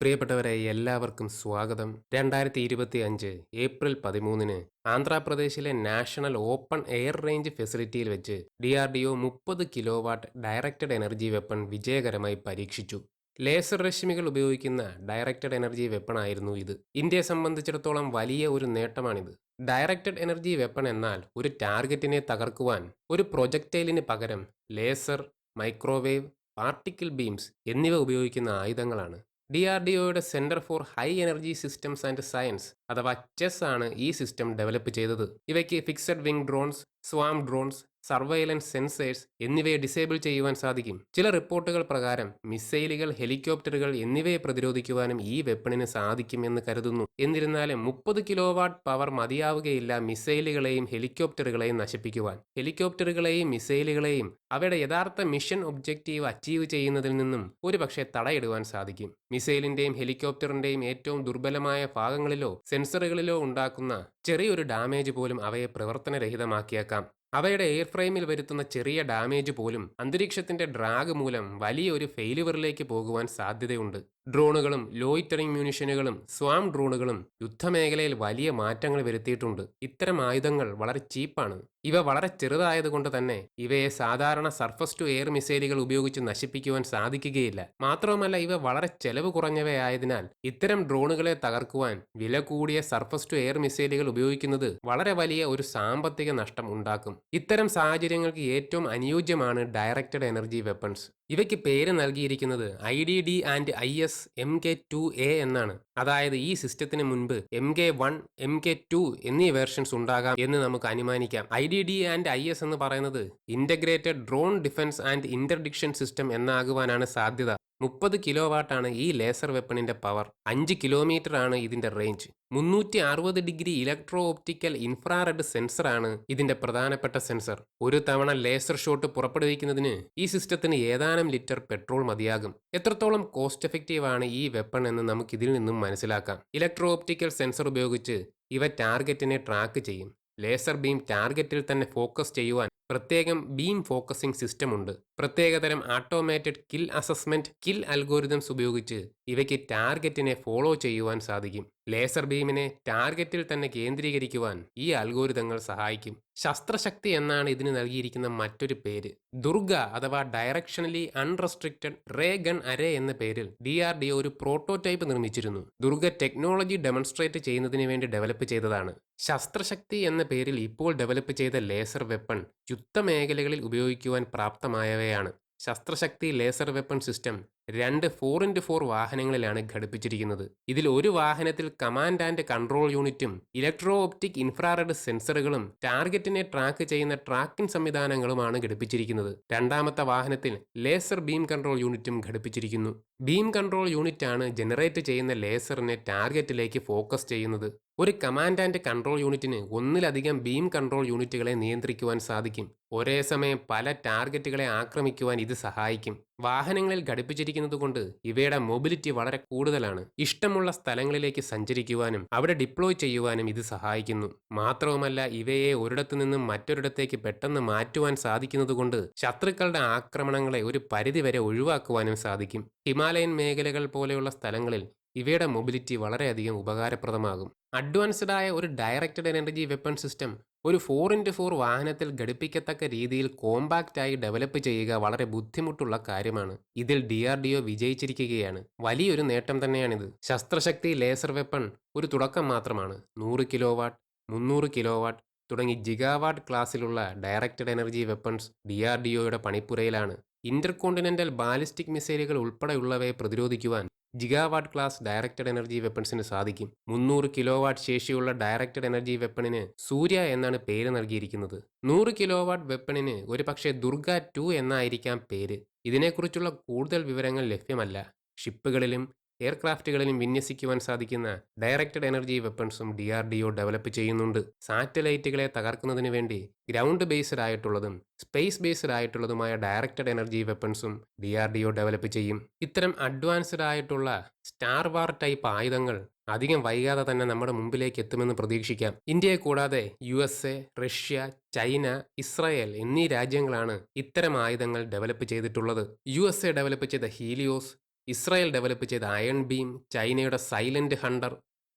പ്രിയപ്പെട്ടവരെ എല്ലാവർക്കും സ്വാഗതം. രണ്ടായിരത്തി ഇരുപത്തി അഞ്ച് ഏപ്രിൽ പതിമൂന്നിന് ആന്ധ്രാപ്രദേശിലെ നാഷണൽ ഓപ്പൺ എയർ റേഞ്ച് ഫെസിലിറ്റിയിൽ വെച്ച് ഡി ആർ ഡി ഒ മുപ്പത് kilo watt directed energy weapon വിജയകരമായി പരീക്ഷിച്ചു. ലേസർ രശ്മികൾ ഉപയോഗിക്കുന്ന ഡയറക്റ്റഡ് എനർജി വെപ്പൺ ആയിരുന്നു ഇത്. ഇന്ത്യയെ സംബന്ധിച്ചിടത്തോളം വലിയ ഒരു നേട്ടമാണിത്. ഡയറക്റ്റഡ് എനർജി വെപ്പൺ എന്നാൽ ഒരു ടാർഗറ്റിനെ തകർക്കുവാൻ ഒരു പ്രൊജക്ടൈലിന് പകരം ലേസർ മൈക്രോവേവ് പാർട്ടിക്കിൾ ബീംസ് എന്നിവ ഉപയോഗിക്കുന്ന ആയുധങ്ങളാണ്. ഡി ആർ ഡി ഒയുടെ centre for high energy systems and science അഥവാ ചെസ് ആണ് ഈ സിസ്റ്റം ഡെവലപ്പ് ചെയ്തത്. ഇവയ്ക്ക് fixed wing drones swarm drones surveillance sensors എന്നിവയെ ഡിസേബിൾ ചെയ്യുവാൻ സാധിക്കും. ചില റിപ്പോർട്ടുകൾ പ്രകാരം മിസൈലുകൾ ഹെലികോപ്റ്ററുകൾ എന്നിവയെ പ്രതിരോധിക്കുവാനും ഈ വെപ്പണിന് സാധിക്കുമെന്ന് കരുതുന്നു. എന്നിരുന്നാലും മുപ്പത് കിലോവാട്ട് പവർ മതിയാവുകയില്ല മിസൈലുകളെയും ഹെലികോപ്റ്ററുകളെയും നശിപ്പിക്കുവാൻ. ഹെലികോപ്റ്ററുകളെയും മിസൈലുകളെയും അവയുടെ യഥാർത്ഥ മിഷൻ ഒബ്ജക്റ്റീവ് അച്ചീവ് ചെയ്യുന്നതിൽ നിന്നും ഒരുപക്ഷെ തടയിടുവാൻ സാധിക്കും. മിസൈലിന്റെയും ഹെലികോപ്റ്ററിന്റെയും ഏറ്റവും ദുർബലമായ ഭാഗങ്ങളിലോ സെൻസറുകളിലോ ഉണ്ടാക്കുന്ന ചെറിയൊരു ഡാമേജ് പോലും അവയെ പ്രവർത്തനരഹിതമാക്കിയേക്കാം. അവയുടെ എയർ ഫ്രെയിമിൽ വരുത്തുന്ന ചെറിയ ഡാമേജ് പോലും അന്തരീക്ഷത്തിന്റെ ഡ്രാഗ് മൂലം വലിയൊരു ഫെയിലുവറിലേക്ക് പോകുവാൻ സാധ്യതയുണ്ട്. ഡ്രോണുകളും ലോയിറ്ററിംഗ് മ്യൂണിഷനുകളും സ്വാം ഡ്രോണുകളും യുദ്ധമേഖലയിൽ വലിയ മാറ്റങ്ങൾ വരുത്തിയിട്ടുണ്ട്. ഇത്തരം ആയുധങ്ങൾ വളരെ ചീപ്പാണ്. ഇവ വളരെ ചെറുതായതുകൊണ്ട് തന്നെ ഇവയെ സാധാരണ സർഫസ് ടു എയർ മിസൈലുകൾ ഉപയോഗിച്ച് നശിപ്പിക്കുവാൻ സാധിക്കുകയില്ല. മാത്രവുമല്ല ഇവ വളരെ ചെലവ് കുറഞ്ഞവയായതിനാൽ ഇത്തരം ഡ്രോണുകളെ തകർക്കുവാൻ വില കൂടിയ സർഫസ് ടു എയർ മിസൈലുകൾ ഉപയോഗിക്കുന്നത് വളരെ വലിയ ഒരു സാമ്പത്തിക നഷ്ടം ഉണ്ടാക്കും. ഇത്തരം സാഹചര്യങ്ങൾക്ക് ഏറ്റവും അനുയോജ്യമാണ് ഡയറക്റ്റഡ് എനർജി വെപ്പൺസ് ഇവയ്ക്ക് പേര് നൽകിയിരിക്കുന്നത് I D D and I S M K two A എന്നാണ്. അതായത് ഈ സിസ്റ്റത്തിന് മുൻപ് M K one M K two എന്നീ വേർഷൻസ് ഉണ്ടാകാം എന്ന് നമുക്ക് അനുമാനിക്കാം. I D D and I S എന്ന് പറയുന്നത് integrated drone defence and interdiction system എന്നാകുവാനാണ് സാധ്യത. മുപ്പത് കിലോ വാട്ടാണ് ഈ ലേസർ വെപ്പണിന്റെ പവർ. അഞ്ച് കിലോമീറ്റർ ആണ് ഇതിന്റെ റേഞ്ച്. മുന്നൂറ്റി അറുപത് ഡിഗ്രി ഇലക്ട്രോ ഓപ്റ്റിക്കൽ ഇൻഫ്രാറെഡ് സെൻസറാണ് ഇതിന്റെ പ്രധാനപ്പെട്ട സെൻസർ. ഒരു തവണ ലേസർ ഷോട്ട് പുറപ്പെടുവിക്കുന്നതിന് ഈ സിസ്റ്റത്തിന് ഏതാനും ലിറ്റർ പെട്രോൾ മതിയാകും. എത്രത്തോളം കോസ്റ്റ് എഫക്റ്റീവ് ആണ് ഈ വെപ്പൺ എന്ന് നമുക്ക് ഇതിൽ നിന്നും മനസ്സിലാക്കാം. ഇലക്ട്രോ ഓപ്റ്റിക്കൽ സെൻസർ ഉപയോഗിച്ച് ഇവ ടാർഗറ്റിനെ ട്രാക്ക് ചെയ്യും. ലേസർ ബീം ടാർഗറ്റിൽ തന്നെ ഫോക്കസ് ചെയ്യുവാൻ പ്രത്യേകം ബീം ഫോക്കസിംഗ് സിസ്റ്റം ഉണ്ട്. പ്രത്യേകതരം automated kill assessment kill algorithms ഉപയോഗിച്ച് ഇവയ്ക്ക് ടാർഗറ്റിനെ ഫോളോ ചെയ്യുവാൻ സാധിക്കും. ലേസർ ബീമിനെ ടാർഗറ്റിൽ തന്നെ കേന്ദ്രീകരിക്കുവാൻ ഈ അൽഗോരിതങ്ങൾ സഹായിക്കും. ശസ്ത്രശക്തി എന്നാണ് ഇതിന് നൽകിയിരിക്കുന്ന മറ്റൊരു പേര്. ദുർഗ അഥവാ ഡയറക്ഷണലി അൺറെസ്ട്രിക്റ്റഡ് റേ ഗൺ അരേ എന്ന പേരിൽ ഡി ആർ ഡി ഒരു പ്രോട്ടോടൈപ്പ് നിർമ്മിച്ചിരുന്നു. ദുർഗ ടെക്നോളജി ഡെമോൺസ്ട്രേറ്റ് ചെയ്യുന്നതിന് വേണ്ടി ഡെവലപ്പ് ചെയ്തതാണ്. ശസ്ത്രശക്തി എന്ന പേരിൽ ഇപ്പോൾ ഡെവലപ്പ് ചെയ്ത ലേസർ വെപ്പൺ യുദ്ധമേഖലകളിൽ ഉപയോഗിക്കുവാൻ പ്രാപ്തമായവയാണ്. ശസ്ത്രശക്തി ലേസർ വെപ്പൺ സിസ്റ്റം രണ്ട് ഫോർ ഇന്റു ഫോർ വാഹനങ്ങളിലാണ് ഘടിപ്പിച്ചിരിക്കുന്നത്. ഇതിൽ ഒരു വാഹനത്തിൽ കമാൻഡ് ആൻഡ് കൺട്രോൾ യൂണിറ്റും ഇലക്ട്രോ ഓപ്റ്റിക് ഇൻഫ്രാറെഡ് സെൻസറുകളും ടാർഗറ്റിനെ ട്രാക്ക് ചെയ്യുന്ന ട്രാക്കിംഗ് സംവിധാനങ്ങളുമാണ് ഘടിപ്പിച്ചിരിക്കുന്നത്. രണ്ടാമത്തെ വാഹനത്തിൽ ലേസർ ബീം കൺട്രോൾ യൂണിറ്റും ഘടിപ്പിച്ചിരിക്കുന്നു. ബീം കൺട്രോൾ യൂണിറ്റ് ആണ് ജനറേറ്റ് ചെയ്യുന്ന ലേസറിനെ ടാർഗറ്റിലേക്ക് ഫോക്കസ് ചെയ്യുന്നത്. ഒരു കമാൻഡ് ആൻഡ് കൺട്രോൾ യൂണിറ്റിന് ഒന്നിലധികം ബീം കൺട്രോൾ യൂണിറ്റുകളെ നിയന്ത്രിക്കുവാൻ സാധിക്കും. ഒരേ സമയം പല ടാർഗറ്റുകളെ ആക്രമിക്കുവാൻ ഇത് സഹായിക്കും. വാഹനങ്ങളിൽ ഘടിപ്പിച്ചിരിക്കുന്നത് കൊണ്ട് ഇവയുടെ മൊബിലിറ്റി വളരെ കൂടുതലാണ്. ഇഷ്ടമുള്ള സ്ഥലങ്ങളിലേക്ക് സഞ്ചരിക്കുവാനും അവിടെ ഡിപ്ലോയ് ചെയ്യുവാനും ഇത് സഹായിക്കുന്നു. മാത്രവുമല്ല ഇവയെ ഒരിടത്തു നിന്നും മറ്റൊരിടത്തേക്ക് പെട്ടെന്ന് മാറ്റുവാൻ സാധിക്കുന്നതുകൊണ്ട് ശത്രുക്കളുടെ ആക്രമണങ്ങളെ ഒരു പരിധിവരെ ഒഴിവാക്കുവാനും സാധിക്കും. ഹിമാലയൻ മേഖലകൾ പോലെയുള്ള സ്ഥലങ്ങളിൽ ഇവയുടെ മൊബിലിറ്റി വളരെയധികം ഉപകാരപ്രദമാകും. അഡ്വാൻസ്ഡ് ആയ ഒരു ഡയറക്റ്റഡ് എനർജി വെപ്പൺ സിസ്റ്റം ഒരു ഫോർ ഇന്റു ഫോർ വാഹനത്തിൽ ഘടിപ്പിക്കത്തക്ക രീതിയിൽ കോമ്പാക്റ്റ് ആയി ഡെവലപ്പ് ചെയ്യുക വളരെ ബുദ്ധിമുട്ടുള്ള കാര്യമാണ്. ഇതിൽ ഡി ആർ ഡി ഒ വിജയിച്ചിരിക്കുകയാണ്. വലിയൊരു നേട്ടം തന്നെയാണിത്. ശസ്ത്രശക്തി ലേസർ വെപ്പൺ ഒരു തുടക്കം മാത്രമാണ്. നൂറ് കിലോ വാട്ട് മുന്നൂറ് കിലോ വാട്ട് തുടങ്ങി ജിഗാവാട്ട് ക്ലാസ്സിലുള്ള directed energy weapons D R D ഒയുടെ പണിപ്പുരയിലാണ്. ഇന്റർകോണ്ടിനെന്റൽ ബാലിസ്റ്റിക് മിസൈലുകൾ ഉൾപ്പെടെയുള്ളവയെ പ്രതിരോധിക്കുവാൻ ജിഗാവാട്ട് ക്ലാസ് ഡയറക്റ്റഡ് എനർജി വെപ്പൺസിന് സാധിക്കും. മുന്നൂറ് കിലോ വാട്ട് ശേഷിയുള്ള ഡയറക്റ്റഡ് എനർജി വെപ്പണിന് സൂര്യ എന്നാണ് പേര് നൽകിയിരിക്കുന്നത്. നൂറ് കിലോ വാട്ട് വെപ്പണിന് ഒരുപക്ഷെ ദുർഗ ടു എന്നായിരിക്കാം പേര്. ഇതിനെക്കുറിച്ചുള്ള കൂടുതൽ വിവരങ്ങൾ ലഭ്യമല്ല. ഷിപ്പുകളിലും എയർക്രാഫ്റ്റുകളിലും വിന്യസിക്കുവാൻ സാധിക്കുന്ന directed energy വെപ്പൺസും D R D O develop ചെയ്യുന്നുണ്ട്. സാറ്റലൈറ്റുകളെ തകർക്കുന്നതിന് വേണ്ടി ഗ്രൗണ്ട് ബേസ്ഡ് ആയിട്ടുള്ളതും സ്പേസ് ബേസ്ഡ് ആയിട്ടുള്ളതുമായ directed energy വെപ്പൺസും D R D O develop ചെയ്യും. ഇത്തരം അഡ്വാൻസ്ഡ് ആയിട്ടുള്ള സ്റ്റാർ വാർ ടൈപ്പ് ആയുധങ്ങൾ അധികം വൈകാതെ തന്നെ നമ്മുടെ മുമ്പിലേക്ക് എത്തുമെന്ന് പ്രതീക്ഷിക്കാം. ഇന്ത്യയെ കൂടാതെ U S A Russia China Israel എന്നീ രാജ്യങ്ങളാണ് ഇത്തരം ആയുധങ്ങൾ ഡെവലപ്പ് ചെയ്തിട്ടുള്ളത്. യു എസ് എ ഡെവലപ്പ് ചെയ്ത ഹീലിയോസ് ഇസ്രായേൽ ഡെവലപ്പ് ചെയ്ത അയൺ ബീം ചൈനയുടെ സൈലന്റ് ഹണ്ടർ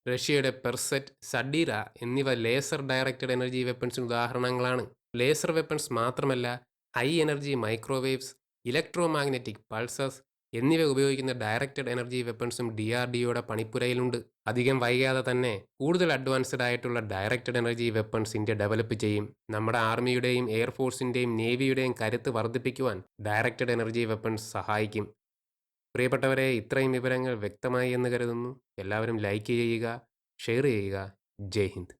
റഷ്യയുടെ പെർസെറ്റ് സഡീറ എന്നിവ ലേസർ ഡയറക്റ്റഡ് എനർജി വെപ്പൺസിന് ഉദാഹരണങ്ങളാണ്. ലേസർ വെപ്പൺസ് മാത്രമല്ല high energy microwaves electro magnetic pulses എന്നിവ ഉപയോഗിക്കുന്ന ഡയറക്റ്റഡ് എനർജി വെപ്പൺസും ഡി ആർ ഡി ഒയുടെ പണിപ്പുരയിലുണ്ട്. അധികം വൈകാതെ തന്നെ കൂടുതൽ അഡ്വാൻസ്ഡ് ആയിട്ടുള്ള directed energy weapons India develop ചെയ്യും. നമ്മുടെ ആർമിയുടെയും എയർഫോഴ്സിന്റെയും നേവിയുടെയും കരുത്ത് വർദ്ധിപ്പിക്കുവാൻ ഡയറക്റ്റഡ് എനർജി വെപ്പൺസ് സഹായിക്കും. പ്രിയപ്പെട്ടവരെ ഇത്രയും വിവരങ്ങൾ വ്യക്തമായി എന്ന് കരുതുന്നു. എല്ലാവരും ലൈക്ക് ചെയ്യുക ഷെയർ ചെയ്യുക. ജയ് ഹിന്ദ്.